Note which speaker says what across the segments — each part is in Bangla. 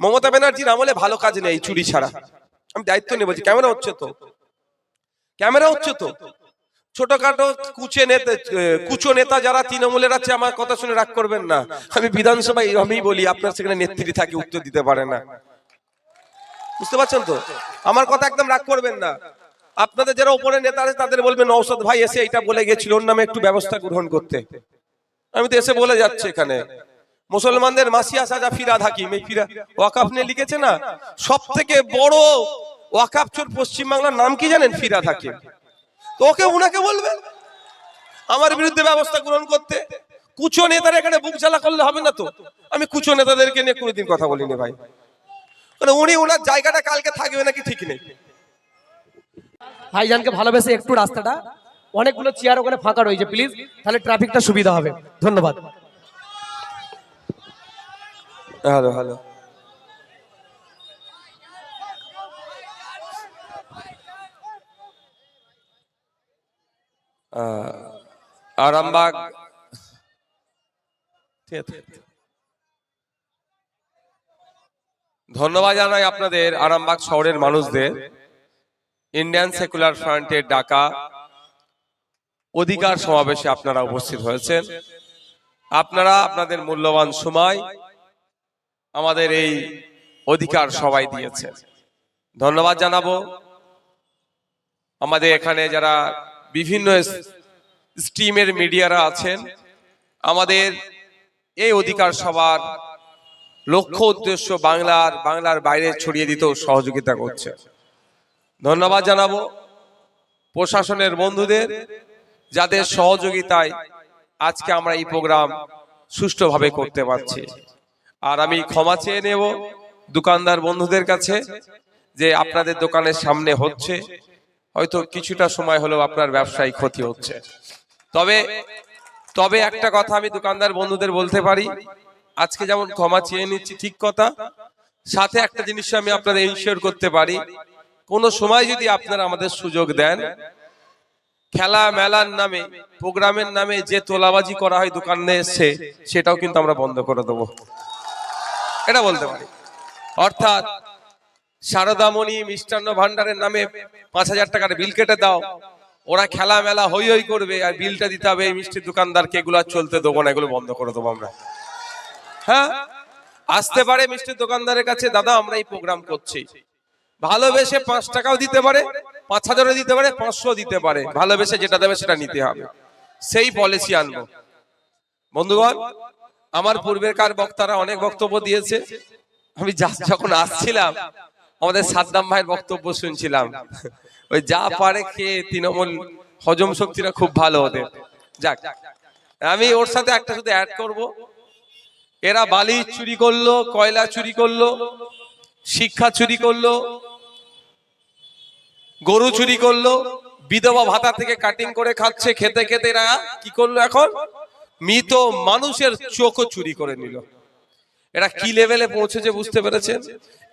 Speaker 1: মমতা ব্যানার্জির আমলে ভালো কাজ নেই চুরি ছাড়া। আমি দায়িত্ব নেব যে ক্যামেরা হচ্ছে তো। ক্যামেরা হচ্ছে তো। ছোটখাটো কুচে নেতা কুচো নেতা যারা তৃণমূলের আছে, আমার কথা শুনে রাগ করবেন না। আমি বিধানসভায় আমি বলি, আপনার সেখানে নেত্রী থাকে, উত্তর দিতে পারে না। বুঝতে পারছেন তো? আমার কথা একদম রাগ করবেন না। আপনাদের যারা উপরে নেতা আছে, তাদের বলবেন ঔষধ ভাই এসে এটা বলে গেছিল, ওর নামে একটু ব্যবস্থা গ্রহণ করতে। আমি তো এসে বলে যাচ্ছি এখানে। মুসলমানদের মাসিয়া সাজা ফিরাদ হাকিম এই ফিরা। ওয়াকাফ নিয়ে লিখেছে না? সব থেকে বড় ওয়াকাফ চোর পশ্চিমবাংলার নাম কি জানেন? ফিরাদ হাকিম তো ওকে উনাকে বলবেন, আমার বিরুদ্ধে ব্যবস্থা গ্রহণ করতে কুচো নেতারা এখানে বুক জ্বালা করলে হবে না তো? আমি কুচো নেতাদেরকে নিয়ে কোনোদিন কথা বলিনি ভাই। মানে উনি ওনার জায়গাটা কালকে থাকবে নাকি ঠিক নেই।
Speaker 2: ভাইজানকে ভালোবেসে একটু রাস্তাটা, অনেকগুলো চেয়ার ওখানে ফাঁকা রয়েছে প্লিজ তাহলে ট্রাফিকটা সুবিধা হবে। ধন্যবাদ।
Speaker 1: Hello hello Arambagh. ধন্যবাদ জানাই আপনাদের আরামবাগ শহরের মানুষদের। ইন্ডিয়ান সেকুলার ফ্রন্টের ডাকা অধিকার সমাবেশে আপনারা উপস্থিত হয়েছেন। আপনারা, আপনাদের মূল্যবান সময় আমাদের এই অধিকার সবাই দিয়েছে। ধন্যবাদ জানাব। আমাদের এখানে যারা বিভিন্ন স্ট্রিমের মিডিয়ারা আছেন, আমাদের এই অধিকার সবার লক্ষ্য উদ্দেশ্য বাংলার বাংলার বাইরে ছড়িয়ে দিতেও সহযোগিতা করছে। ধন্যবাদ জানাব প্রশাসনের বন্ধুদের, যাদের সহযোগিতায় আজকে আমরা এই প্রোগ্রাম সুষ্ঠুভাবে করতে পারছি। আর আমি ক্ষমা চেয়ে নেব দোকানদার বন্ধুদের কাছে যে আপনাদের দোকানের সামনে হচ্ছে। হয়তো কিছুটা সময় হলেও আপনার ব্যবসায় ক্ষতি হচ্ছে। তবে তবে একটা কথা আমি দোকানদার বন্ধুদের বলতে পারি। আজকে যেমন ক্ষমা চেয়ে নিচ্ছি, ঠিক কথা। সাথে একটা জিনিস আমি আপনাদের ইনশিওর করতে পারি। কোনো সময় যদি আপনারা আমাদের সুযোগ দেন, খেলা মেলার নামে, প্রোগ্রামের নামে যে তোলাবাজি করা হয় দোকানে এসে, সেটাও কিন্তু আমরা বন্ধ করে দেবো। এটা বলতে পারি। অর্থাৎ সারদামণি মিষ্টান্ন ভান্ডারের নামে পাঁচ হাজার টাকার বিল কেটে দাও। ওরা খেলা মেলা হই হই করবে আর বিলটা দিতে হবে এই মিষ্টির দোকানদারকে। এগুলো চলতে দেবো না, এগুলো বন্ধ করে দেবো আমরা। হ্যাঁ? আসতে পারে মিষ্টির দোকানদারের কাছে, দাদা, আমরা এই প্রোগ্রাম করছি। ভালোবেসে পাঁচ টাকাও দিতে পারে, পাঁচ হাজারও দিতে পারে, পাঁচশো দিতে পারে। ভালোবেসে যেটা দেবে সেটা নিতে হবে। সেই পলিসি আনব। বন্ধুগণ আমার পূর্বের কার বক্তারা অনেক বক্তব্য দিয়েছে। আমি যখন আসছিলাম, আমাদের সাদ্দাম ভাইয়ের বক্তব্য শুনছিলাম। ওই যা পারে খেয়ে তৃণমূল হজম শক্তিটা খুব ভালো ওদের। যাক, আমি ওর সাথে একটা শুধু অ্যাড করব। এরা বালি চুরি করল, কয়লা চুরি করল, শিক্ষা চুরি করল, গরু চুরি করল, বিধবা ভাতা থেকে কাটিং করে খাচ্ছে, খেতে খেতে এরা কি করল এখন? মৃত মানুষের চোখও চুরি করে নিল। এরা কি লেভেলে পৌঁছেছে বুঝতে পেরেছেন?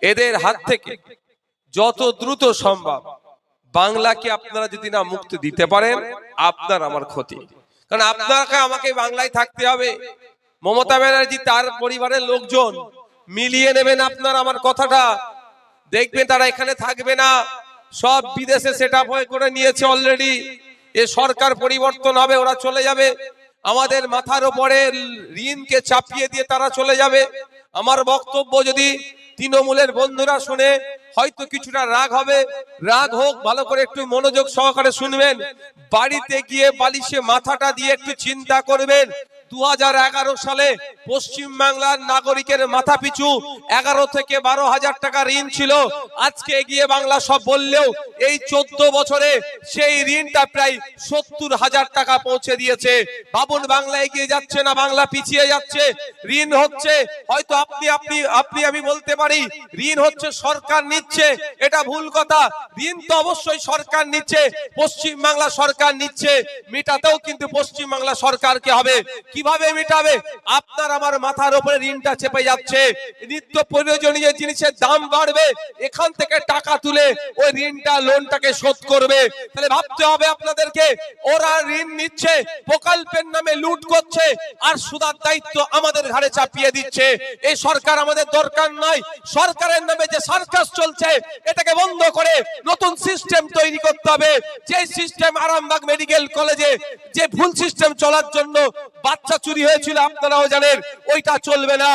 Speaker 1: এদের হাত থেকে যত দ্রুত সম্ভব বাংলাকে আপনারা যদি না মুক্তি দিতে পারেন, আপনার আমার ক্ষতি। কারণ আপনাকে আমাকে বাংলায় থাকতে হবে। মমতা ব্যানার্জি তার পরিবারের লোকজন মিলিয়ে নেবেন আপনার আমার কথাটা। দেখবেন তারা এখানে থাকবে না। সব বিদেশে সেট হয়ে করে নিয়েছে অলরেডি এ সরকার পরিবর্তন হবে, ওরা চলে যাবে। আমাদের মাথার উপরে ঋণকে চাপিয়ে দিয়ে তারা চলে যাবে। আমার বক্তব্য যদি তৃণমূলের বন্ধুরা শুনে, হয়তো কিছুটা রাগ হবে। রাগ হোক, ভালো করে একটু মনোযোগ সহকারে শুনবেন। বাড়িতে গিয়ে বালিশে মাথাটা দিয়ে একটু চিন্তা করবেন। দু হাজার এগারো সালে পশ্চিম বাংলার নাগরিকের মাথা পিছু এগারো থেকে বারো হাজার টাকা ঋণ ছিল। আজকে এগিয়ে বাংলা সব বললেও এই চোদ্দ বছরে সেই ঋণটা প্রায় সত্তর হাজার টাকা পৌঁছে দিয়েছে। বাবুন বাংলা এগিয়ে যাচ্ছে না, বাংলা পিছিয়ে যাচ্ছে। ঋণ হচ্ছে, হয়তো আপনি আপনি আপনি, আমি বলতে পারি, ঋণ হচ্ছে সরকার নিচ্ছে, এটা ভুল কথা। ঋণ তো অবশ্যই সরকার নিচ্ছে, পশ্চিম বাংলা সরকার নিচ্ছে, মেটাতেও কিন্তু পশ্চিম বাংলা সরকারকে হবে। কীভাবে মেটাবে? আপনার আমার মাথার উপরে ঋণটা চেপে যাচ্ছে। নিত্য প্রয়োজনীয় জিনিসের দাম বাড়বে, এখান থেকে টাকা তুলে ওই ঋণটা, লোনটাকে শোধ করবে। তাহলে ভাবতে হবে আপনাদেরকে, ওরা ঋণ নিচ্ছে, প্রকল্পের নামে লুট করছে, আর সুদার দায়িত্ব আমাদের ঘাড়ে চাপিয়ে দিচ্ছে। এই সরকার আমাদের দরকার নাই সরকারের নামে যে সার্কাস চলছে, এটাকে বন্ধ করে নতুন সিস্টেম তৈরি করতে হবে। যে সিস্টেম আরামবাগ মেডিকেল কলেজে যে ভুল সিস্টেম চলার জন্য চুরি হয়েছিল, আপনারাও জানেন, ওইটা চলবে না।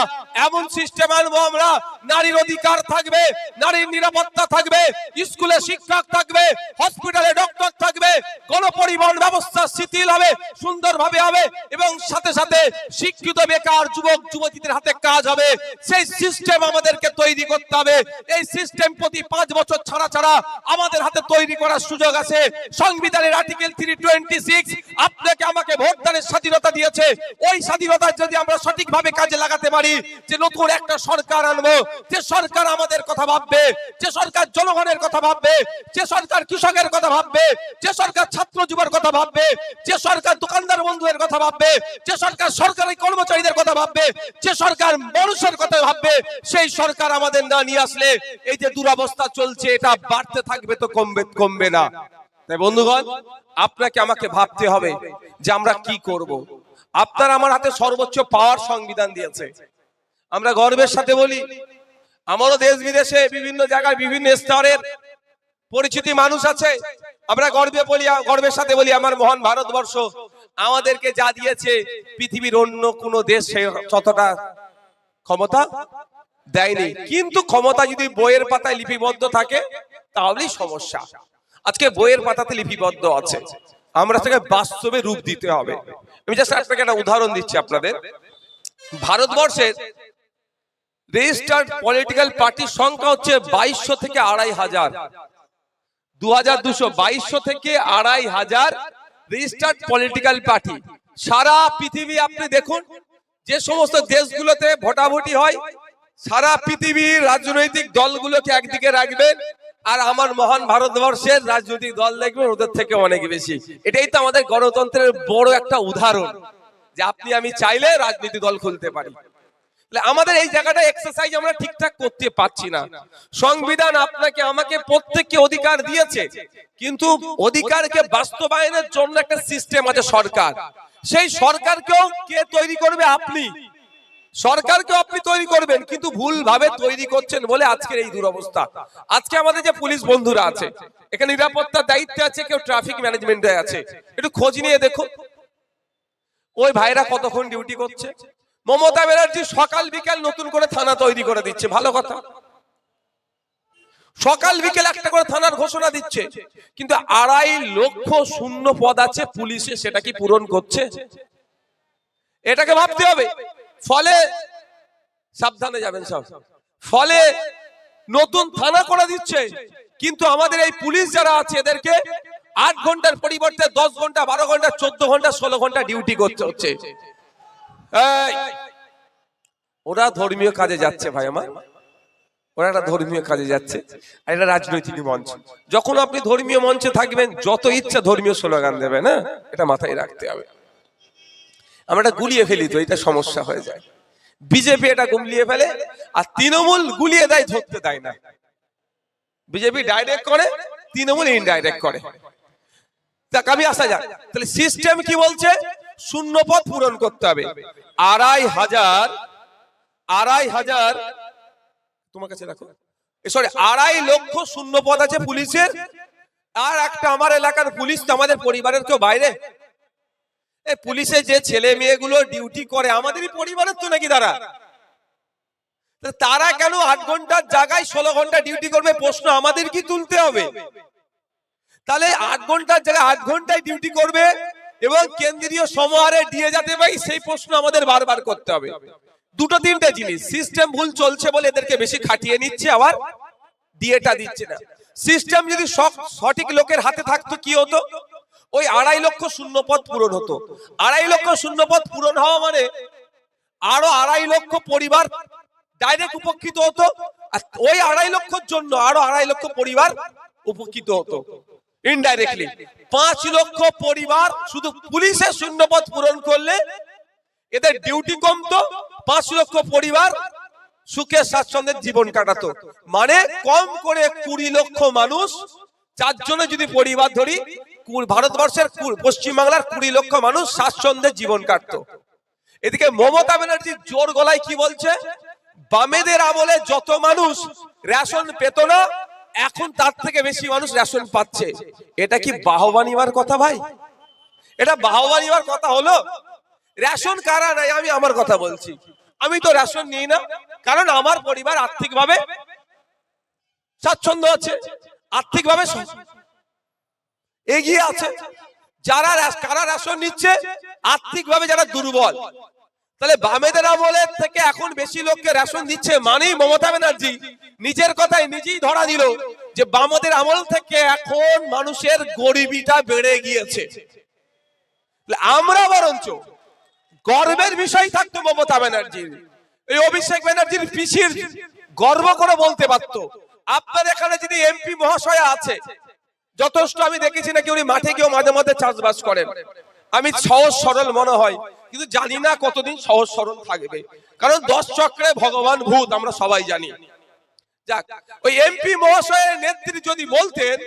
Speaker 1: এমন সিস্টেম আনব আমরা, নারীর অধিকার থাকবে, নারীর নিরাপত্তা থাকবে, স্কুলে শিক্ষক থাকবে হসপিটালে ডক্টর থাকবে, গণপরিবহন ব্যবস্থা শিথিল হবে, সুন্দরভাবে হবে, এবং সাথে সাথে শিক্ষিত বেকার যুবক, যুবতীদের হাতে কাজ হবে। সেই সিস্টেম আমাদেরকে তৈরি করতে হবে। এই সিস্টেম প্রতি পাঁচ বছর ছাড়া ছাড়া আমাদের হাতে তৈরি করার সুযোগ আছে। সংবিধানের আর্টিকেল থ্রি টোয়েন্টি সিক্স আপনাকে আমাকে ভোটদানের স্বাধীনতা দিয়েছে। ওই স্বাধীনতা যদি আমরা সঠিকভাবে কাজে লাগাতে পারি, যে নতুন একটা সরকার আনব, যে সরকার আমাদের কথা ভাববে, যে সরকার জনগণের কথা ভাববে, যে সরকার কৃষকের কথা ভাববে, যে সরকার ছাত্র যুবের কথা ভাববে, যে সরকার দোকানদার বন্ধুদের কথা ভাববে, যে সরকার সরকারি কর্মচারীদের কথা ভাববে, যে সরকার মানুষের কথা ভাববে, সেই সরকার আমাদের না নিয়ে আসলে এই যে দুরবস্থা চলছে, এটা বাড়তে থাকবে তো কমবে কমবে না। তাই বন্ধুগণ, আপনাকে আমাকে ভাবতে হবে যে আমরা কি করব। আপনার আমার হাতে সর্বোচ্চ পাওয়ার সংবিধান দিয়েছে। আমরা গর্বের সাথে বলি, আমারও দেশ বিদেশে বিভিন্ন জায়গায় বিভিন্ন স্তরের পরিচিতি মানুষ আছে। আমরা গর্বে বলি, গর্বের সাথে বলি, আমার মহান ভারতবর্ষ আমাদেরকে যা দিয়েছে, পৃথিবীর অন্য কোনো দেশ ততটা ক্ষমতা দেয়নি। কিন্তু ক্ষমতা যদি বইয়ের পাতায় লিপিবদ্ধ থাকে, তাহলেই সমস্যা। আজকে বইয়ের পাতাতে লিপিবদ্ধ আছে। আমরা সেটাকে বাস্তবে রূপ দিতে হবে। আমি জাস্ট আপনাকে একটা উদাহরণ দিচ্ছি আপনাদের। ভারতবর্ষের রেজিস্টার্ড পলিটিক্যাল পার্টির সংখ্যা হচ্ছে বাইশশো থেকে আড়াই হাজার। দু হাজার দুশো বাইশশো থেকে আড়াই হাজার রেজিস্টার্ড পলিটিক্যাল পার্টি সারা পৃথিবী আপনি দেখুন, যে সমস্ত দেশগুলোতে ভোটাভুটি হয়, সারা পৃথিবীর রাজনৈতিক দলগুলোকে একদিকে রাখবেন আর আমার মহান ভারতবর্ষের রাজনৈতিক দল দেখবেন ওদের থেকে অনেক বেশি। এটাই তো আমাদের গণতন্ত্রের বড় একটা উদাহরণ, যে আপনি আমি চাইলে রাজনীতি দল খুলতে পারি। আমাদের এই জায়গাটা এক্সারসাইজ আমরা ঠিকঠাক করতে পারছি না। সংবিধান আপনাকে, আমাকে প্রত্যেককে অধিকার দিয়েছে, কিন্তু অধিকারকে বাস্তবায়নের জন্য একটা সিস্টেম আছে সরকার। সেই সরকারকেও কে তৈরি করবে আপনি? সরকারকেও আপনি তৈরি করবেন, কিন্তু ভুল ভাবে তৈরি করছেন বলে আজকের এই দুরবস্থা। আজকে আমাদের যে পুলিশ বন্ধুরা আছে, এখানে নিরাপত্তার দায়িত্বে আছে, কেউ ট্রাফিক ম্যানেজমেন্টে আছে। একটু খোঁজ নিয়ে দেখো ওই ভাইরা কতক্ষণ ডিউটি করছে? মমতা ব্যানার্জি সকাল বিকাল নতুন করে থানা তৈরি করে দিচ্ছে, ভালো কথা। সকাল বিকেল একটা করে থানার ঘোষণা দিচ্ছে, কিন্তু আড়াই লক্ষ শূন্য পদ আছে পুলিশে, সেটা কি পূরণ করছে? এটাকে ভাবতে হবে। ফলে সাবধানে যাবেন সব। ফলে নতুন থানা করে দিচ্ছে। কিন্তু আমাদের এই পুলিশ যারা আছে, এদেরকে আট ঘণ্টার পরিবর্তে দশ ঘণ্টা, বারো ঘণ্টা, চোদ্দ ঘণ্টা, ষোলো ঘণ্টা ডিউটি করতে হচ্ছে। ওরা ধর্মীয় কাজে যাচ্ছে ভাই আমার। ওরা একটা ধর্মীয় কাজে যাচ্ছে। আর এটা রাজনৈতিক মঞ্চ। যখন আপনি ধর্মীয় মঞ্চে থাকবেন, যত ইচ্ছা ধর্মীয় স্লোগান দেবেন হ্যাঁ? এটা মাথায় রাখতে হবে। আমরা এটা গুলিয়ে ফেলি তো এটা সমস্যা হয়ে যায়। বিজেপি এটা গুলিয়ে ফেলে আর তৃণমূল গুলিয়ে দেয় ধরতে দেয় না। বিজেপি ডাইরেক্ট করে তৃণমূল ইনডাইরেক্ট করে। দেখ আমি আসা যাক। তাহলে সিস্টেম কি বলছে? শূন্য পদ পূরণ করতে হবে। আড়াই হাজার আড়াই হাজার তোমার কাছে রাখো। সরি আড়াই লক্ষ শূন্য পদ আছে পুলিশের। আর একটা আমার এলাকার পুলিশ তো আমাদের পরিবারের কেউ বাইরে। পুলিশে যে ছেলে মেয়েগুলো ডিউটি করে, আমাদেরই পরিবারের তো নাকি তারা? তারা কেন আট ঘণ্টার জায়গায় ষোলো ঘণ্টা ডিউটি করবে? প্রশ্ন আমাদের কি তুলতে হবে। তাহলে আট ঘণ্টার জায়গায় আট ঘন্টায় ডিউটি করবে এবং কেন্দ্রীয় সমাহারে দিয়ে যেতে পারি সেই প্রশ্ন আমাদের বারবার করতে হবে। দুটো তিনটে জিনিস সিস্টেম ভুল চলছে বলে এদেরকে বেশি খাটিয়ে নিচ্ছে, আবার ডিএটা দিচ্ছে না। সিস্টেম যদি সঠিক লোকের হাতে থাকতো, কি হতো? ওই আড়াই লক্ষ শূন্য পদ পূরণ হতো। আড়াই লক্ষ শূন্য পদ পূরণ হওয়া মানে আরও আড়াই লক্ষ পরিবার ডাইরেক্ট উপকৃত হতো, আর ওই আড়াই লক্ষর জন্য আরও আড়াই লক্ষ পরিবার উপকৃত হতো ইনডাইরেক্টলি পাঁচ লক্ষ পরিবার শুধু পুলিশের শূন্যপদ পূরণ করলে এদের ডিউটি কমতো, পাঁচ লক্ষ পরিবার সুখে স্বাচ্ছন্দ্যের জীবন কাটাতো। মানে কম করে কুড়ি লক্ষ মানুষ, চারজনে যদি পরিবার ধরি ভারতবর্ষের পশ্চিমবাংলার কুড়ি লক্ষ মানুষ স্বাচ্ছন্দ্যের জীবন কাটতো। এদিকে মমতা ব্যানার্জি জোর গলায় কি বলছে? বামেদের আমলে যত মানুষ রেশন পেত না, এখন তার থেকে বেশি মানুষ রেশন পাচ্ছে। এটা কি বাহবা নিবার কথা ভাই? এটা বাহবা নিবার কথা হলো, রেশন কারা নাই আমি আমার কথা বলছি। আমি তো রেশন নিই না, কারণ আমার পরিবার আর্থিকভাবে স্বাচ্ছন্দ্য আছে। আর্থিকভাবে এগিয়ে আছে। যারা কারা রেশন নিচ্ছে, আর্থিকভাবে যারা দুর্বল। তাহলে বামেদের আমলের থেকে এখন বেশি লোককে রেশন দিচ্ছে মানেই মমতা ব্যানার্জি। নিজের কথায় নিজেই ধরা দিল যে বামদের আমল থেকে এখন মানুষের গরিবিটা বেড়ে গিয়েছে। আমরা বরঞ্চ গর্বের বিষয় থাকতো মমতা ব্যানার্জির এই অভিষেক ব্যানার্জির পিসির গর্ব করে বলতে পারতো, আপনার এখানে যদি এমপি মহাশয় আছে যথেষ্ট আমি দেখেছি নাকি উনি মাঠে গিয়েও মাঝে মাঝে চাষবাস করেন। আমি সহজ সরল মনে হয়, কিন্তু জানি না কতদিন সহজ সরল থাকবে। কারণ দশ চক্রে ভগবান ভূত, আমরা সবাই জানি। যাক, ওই এমপি মহাশয়ের নেত্রী যদি বলতেন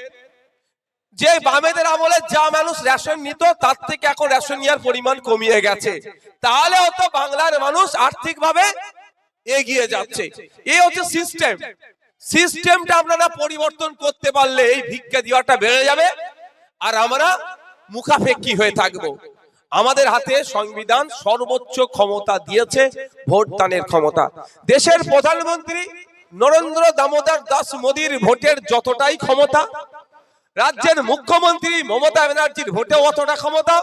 Speaker 1: যে বামেদের আমলে যা মানুষ রেশন নিত, তার থেকে এখন রেশন নেওয়ার পরিমাণ কমিয়ে গেছে। তাহলে হতো বাংলার মানুষ আর্থিকভাবে এগিয়ে যাচ্ছে। এই হচ্ছে সিস্টেম সিস্টেমটা আপনারা পরিবর্তন করতে পারলে এই ভিক্ষা দেওয়াটা বেড়ে যাবে। আর আমরা মুখাফেক্ষি হয়ে থাকব। আমাদের হাতে সংবিধান সর্বোচ্চ ক্ষমতা দিয়েছে ভোট দানের ক্ষমতা। দেশের প্রধানমন্ত্রী নরেন্দ্র দামোদর দাস মোদীর ভোটের যতটাই ক্ষমতা, রাজ্যের মুখ্যমন্ত্রী মমতা ব্যানার্জির ভোটে অতটা ক্ষমতা,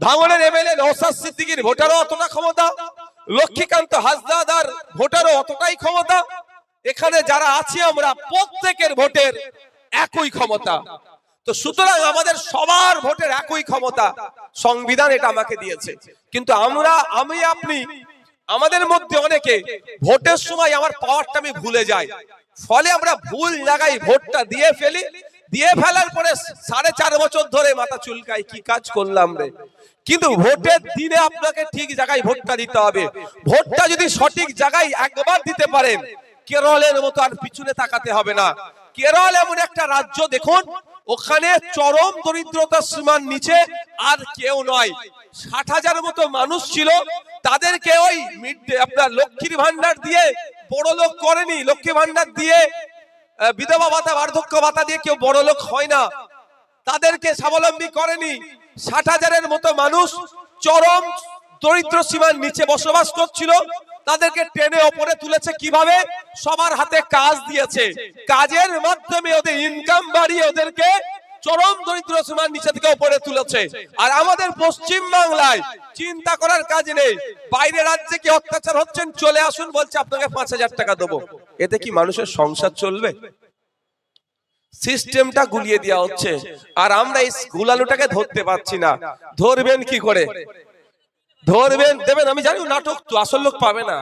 Speaker 1: ভাঙনের এমএলএ নৌসাদ সিদ্দিকির ভোটারও অতটা ক্ষমতা, লক্ষ্মীকান্ত হাসদাদার ভোটারও অতটাই ক্ষমতা এখানে যারা আছি আমরা প্রত্যেকের ভোটের একই ক্ষমতা। তো সুতরাং আমাদের সবার ভোটের একই ক্ষমতা সংবিধান এটা আমাকে দিয়েছে। কিন্তু আমরা, আমি, আপনি, আমাদের মধ্যে অনেকে ভোটের সময় আমার পাওয়ারটা আমি ভুলে যাই। ফলে আমরা ভুল জায়গায় ভোটটা দিয়ে ফেলি, দিয়ে ফেলার পরে সাড়ে চার বছর ধরে মাথা চুলকাই, কি কাজ করলাম রে? কিন্তু ভোটের দিনে আপনাকে ঠিক জায়গায় ভোটটা দিতে হবে। ভোটটা যদি সঠিক জায়গায় একবার দিতে পারেন কেরলের মতো আর পিছনে তাকাতে হবে না। কেরল এমন একটা রাজ্য, দেখুন, ওখানে চরম দরিদ্রতার সীমার নিচে আর কেউ নয়। ষাট হাজার মতো মানুষ ছিল, তাদেরকে ওই mid day আপনার লক্ষ্মীর ভান্ডার দিয়ে বড় লোক করেনি। লক্ষ্মী ভান্ডার দিয়ে বিধবা ভাতা, বার্ধক্য ভাতা দিয়ে কেউ বড় লোক হয় না। তাদেরকে স্বাবলম্বী করেনি। ষাট হাজারের মতো মানুষ চরম দরিদ্র সীমার নিচে বসবাস করছিল। তাদেরকে টেনে ওপরে তুলেছে কীভাবে? সবার হাতে কাজ দিয়েছে। কাজের মাধ্যমে ওদের ইনকাম বাড়িয়ে ওদেরকে চরম দরিদ্র সীমার নিচে থেকে ওপরে তুলেছে। আর আমাদের পশ্চিম বাংলায় চিন্তা করার কাজ নেই। বাইরে রাজ্যে কি অত্যাচার হচ্ছেন? চলে আসুন, বলছে, আপনাকে পাঁচ হাজার টাকা দেবো। এতে কি মানুষের সংসার চলবে? সিস্টেমটা গুলিয়ে দেওয়া হচ্ছে। আর আমরা এই গুলালুটাকে ধরতে পারছি না। ধরবেন কি করে? ধরবেন দেবেন আমি জানি নাটক তো আসল লোক পাবে না।